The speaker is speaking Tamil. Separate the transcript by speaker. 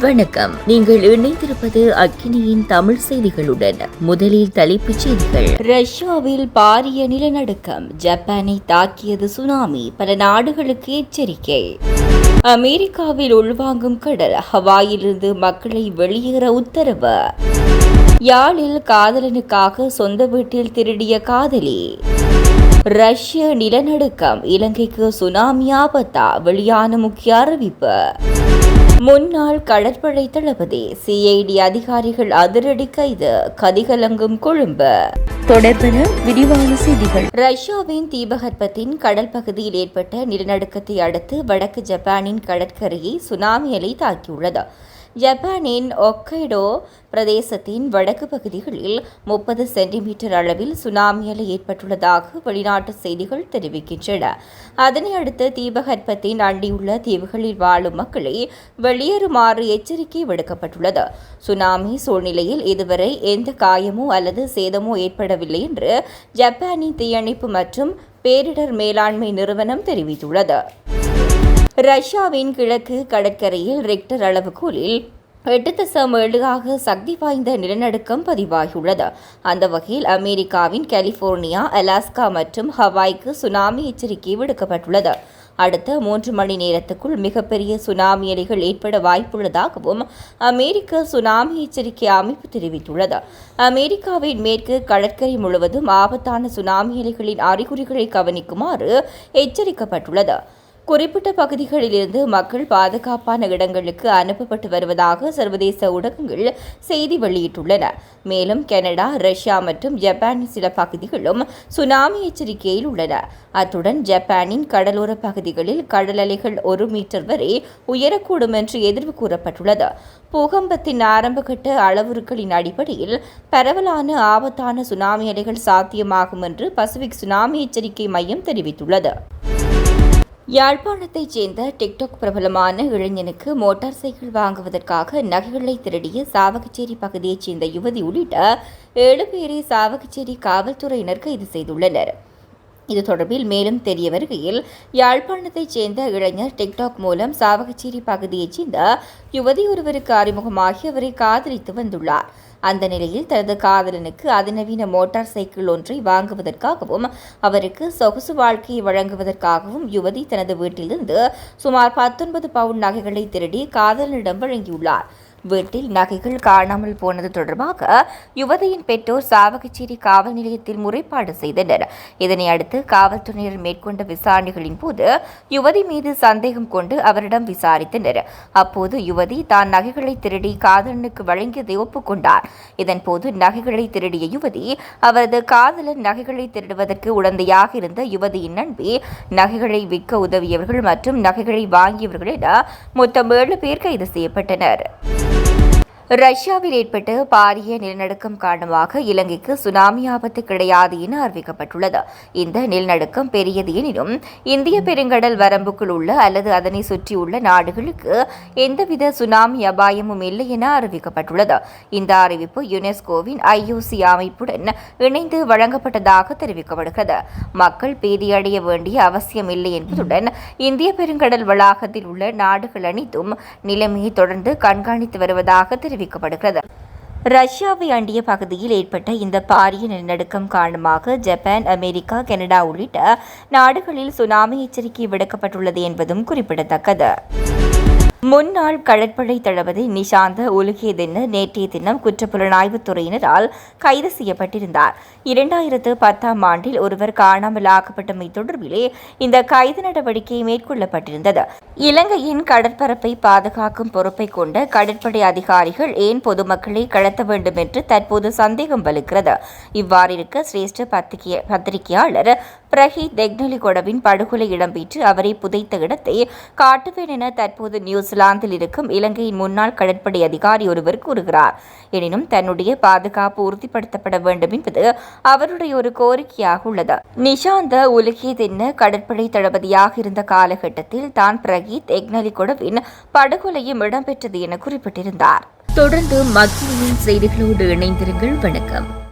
Speaker 1: வணக்கம். நீங்கள் இணைந்திருப்பது அக்கினியின் தமிழ் செய்திகளுடன். முதலில் தலைப்புச் செய்திகள். ரஷ்யாவில் பாரிய நிலநடுக்கம். ஜப்பானை தாக்கியது சுனாமி. பல நாடுகளுக்கு எச்சரிக்கை. அமெரிக்காவில் உள்வாங்கும் கடல். ஹவாயிலிருந்து மக்களை வெளியேற உத்தரவு. யாழில் காதலனுக்காக சொந்த வீட்டில் திருடிய காதலி. ரஷ்ய நிலநடுக்கம். இலங்கைக்கு சுனாமி ஆபத்தா? வெளியான முக்கிய அறிவிப்பு. முன்னாள் கடற்படை தளபதி சிஐடி அதிகாரிகள் அதிரடி கைது கதிகலங்கும் கொழும்பு. தொடர்பென விரிவான செய்திகள். ரஷ்யாவின் தீபகற்பத்தின் கடல் பகுதியில் ஏற்பட்ட நிலநடுக்கத்தை அடுத்து வடக்கு ஜப்பானின் கடற்கரையை சுனாமி அலை தாக்கியுள்ளது. ஜப்பானின் ஒக்கைடோ பிரதேசத்தின் வடக்கு பகுதிகளில் முப்பது சென்டிமீட்டர் அளவில் சுனாமி அலை ஏற்பட்டுள்ளதாக வெளிநாட்டு செய்திகள் தெரிவிக்கின்றன. அதனை அடுத்து தீபகற்பத்தின் அண்டியுள்ள தீவுகளில் வாழும் மக்களை வெளியேறுமாறு எச்சரிக்கை விடுக்கப்பட்டுள்ளது. சுனாமி சூழ்நிலையில் இதுவரை எந்த காயமோ அல்லது சேதமோ ஏற்படவில்லை என்று ஜப்பானின் தீயணைப்பு மற்றும் பேரிடர் மேலாண்மை நிறுவனம் தெரிவித்துள்ளது. ரஷ்யாவின் கிழக்கு கடற்கரையில் ரெக்டர் அளவுகோலில் எட்டு தசம் ஏழுகாக சக்தி வாய்ந்த நிலநடுக்கம் பதிவாகியுள்ளது. அந்த வகையில் அமெரிக்காவின் கலிபோர்னியா அலாஸ்கா மற்றும் ஹவாய்க்கு சுனாமி எச்சரிக்கை விடுக்கப்பட்டுள்ளது. அடுத்த மூன்று மணி நேரத்துக்குள் மிகப்பெரிய சுனாமி அலைகள் ஏற்பட வாய்ப்புள்ளதாகவும் அமெரிக்க சுனாமி எச்சரிக்கை அமைப்பு தெரிவித்துள்ளது. அமெரிக்காவின் மேற்கு கடற்கரை முழுவதும் ஆபத்தான சுனாமி அலைகளின் அறிகுறிகளை கவனிக்குமாறு எச்சரிக்கப்பட்டுள்ளது. குறிப்பிட்ட பகுதிகளிலிருந்து மக்கள் பாதுகாப்பான இடங்களுக்கு அனுப்பப்பட்டு வருவதாக சர்வதேச ஊடகங்கள் செய்தி வெளியிட்டுள்ளன. மேலும் கனடா ரஷ்யா மற்றும் ஜப்பானின் சில பகுதிகளும் சுனாமி எச்சரிக்கையில் உள்ளன. அத்துடன் ஜப்பானின் கடலோர பகுதிகளில் கடல் அலைகள் ஒரு மீட்டர் வரை உயரக்கூடும் என்று எதிர்வு கூறப்பட்டுள்ளது. பூகம்பத்தின் ஆரம்பகட்ட அளவுருக்களின் அடிப்படையில் பரவலான ஆபத்தான சுனாமி அலைகள் சாத்தியமாகும் என்று பசிபிக் சுனாமி எச்சரிக்கை மையம் தெரிவித்துள்ளது. யாழ்ப்பாணத்தைச் சேர்ந்த டிக்டாக் பிரபலமான இளைஞனுக்கு மோட்டார் சைக்கிள் வாங்குவதற்காக நகைகளை திருடிய சாவகச்சேரி பகுதியைச் சேர்ந்த யுவதி உள்ளிட்ட ஏழு பேரை சாவகச்சேரி காவல்துறையினர் கைது செய்துள்ளனர். இது தொடர்பில் மேலும் தெரிய வருகையில் யாழ்ப்பாணத்தைச் சேர்ந்த இளைஞர் டிக்டாக் மூலம் சாவகச்சேரி பகுதியைச் சேர்ந்த யுவதி ஒருவருக்கு அறிமுகமாகி அவரை காதலித்து வந்துள்ளார். அந்த நிலையில் தனது காதலனுக்கு அதிநவீன மோட்டார் சைக்கிள் ஒன்றை வாங்குவதற்காகவும் அவருக்கு சொகுசு வாழ்க்கையை வழங்குவதற்காகவும் யுவதி தனது வீட்டிலிருந்து சுமார் பத்தொன்பது பவுண்ட் நகைகளை திருடி காதலனிடம் வழங்கியுள்ளார். வீட்டில் நகைகள் காணாமல் போனது தொடர்பாக யுவதியின் பெற்றோர் சாவகச்சேரி காவல் நிலையத்தில் முறைப்பாடு செய்தனர். இதனை அடுத்து காவல்துறையினர் மேற்கொண்ட விசாரணைகளின் போது யுவதி மீது சந்தேகம் கொண்டு அவரிடம் விசாரித்தனர். அப்போது யுவதி தான் நகைகளை திருடி காதலனுக்கு வழங்கியதை ஒப்புக்கொண்டார். இதன்போது நகைகளை திருடிய யுவதி அவரது காதலன் நகைகளை திருடுவதற்கு உடந்தையாக இருந்த யுவதியின் நண்பி நகைகளை விற்க உதவியவர்கள் மற்றும் நகைகளை வாங்கியவர்களிடம் மொத்தம் ஏழு பேர் கைது செய்யப்பட்டனர். ரஷ்யாவில் ஏற்பட்ட பாரிய நிலநடுக்கம் காரணமாக இலங்கைக்கு சுனாமி ஆபத்து கிடையாது என அறிவிக்கப்பட்டுள்ளது. இந்த நிலநடுக்கம் பெரியது எனினும் இந்திய பெருங்கடல் வரம்புக்குள் உள்ள அல்லது அதனை சுற்றியுள்ள நாடுகளுக்கு எந்தவித சுனாமி அபாயமும் இல்லை என அறிவிக்கப்பட்டுள்ளது. இந்த அறிவிப்பு யுனெஸ்கோவின் ஐஓசி அமைப்புடன் இணைந்து வழங்கப்பட்டதாக தெரிவிக்கப்படுகிறது. மக்கள் பீதியடைய வேண்டிய அவசியம் இல்லை என்பதுடன் இந்திய பெருங்கடல் வளாகத்தில் உள்ள நாடுகள் அனைத்தும் நிலைமையை தொடர்ந்து கண்காணித்து வருவதாக தெரிவித்தார் தெரிவிக்கப்படுகிறது. ரஷ்யாவை அண்டிய பகுதியில் ஏற்பட்ட இந்த பாரிய நிலநடுக்கம் காரணமாக ஜப்பான் அமெரிக்கா கனடா உள்ளிட்ட நாடுகளில் சுனாமி எச்சரிக்கை விடுக்கப்பட்டுள்ளது என்பதும் குறிப்பிடத்தக்கது. முன்னாள் கடற்படை தளபதி நிஷாந்த உலகிய தின நேற்றைய தினம் குற்றப்புலனாய்வுத் துறையினரால் கைது செய்யப்பட்டிருந்தார். இரண்டாயிரத்து பத்தாம் ஆண்டில் ஒருவர் காணாமல் ஆக்கப்பட்டமை தொடர்பிலே இந்த கைது நடவடிக்கை மேற்கொள்ளப்பட்டிருந்தது. இலங்கையின் கடற்பரப்பை பாதுகாக்கும் பொறுப்பை கொண்ட கடற்படை அதிகாரிகள் ஏன் பொதுமக்களை கடத்த வேண்டும் என்று தற்போது சந்தேகம் வலுக்கிறது இவ்வாறிருக்க சிரேஷ்ட பத்திரிகையாளர் பிரஹி தெக்னலிகொடவின் படுகொலை இடம்பெற்று அவரை புதைத்த இடத்தை காட்டுவேன் என தற்போது நியூசிலாந்தில் இருக்கும் இலங்கையின் முன்னாள் கடற்படை அதிகாரி ஒருவர் கூறுகிறார். எனினும் தன்னுடைய பாதுகாப்பு உறுதிப்படுத்தப்பட வேண்டும் என்பது அவருடைய ஒரு கோரிக்கையாக உள்ளது. நிஷாந்த உலகிய தென்ன கடற்படை தளபதியாக இருந்த காலகட்டத்தில் தான் பிரகீத் எக்னலிகொடவின் படுகொலையும் இடம்பெற்றது என குறிப்பிட்டிருந்தார். தொடர்ந்து மத்தியின் செய்திகளோடு இணைந்திருங்கள். வணக்கம்.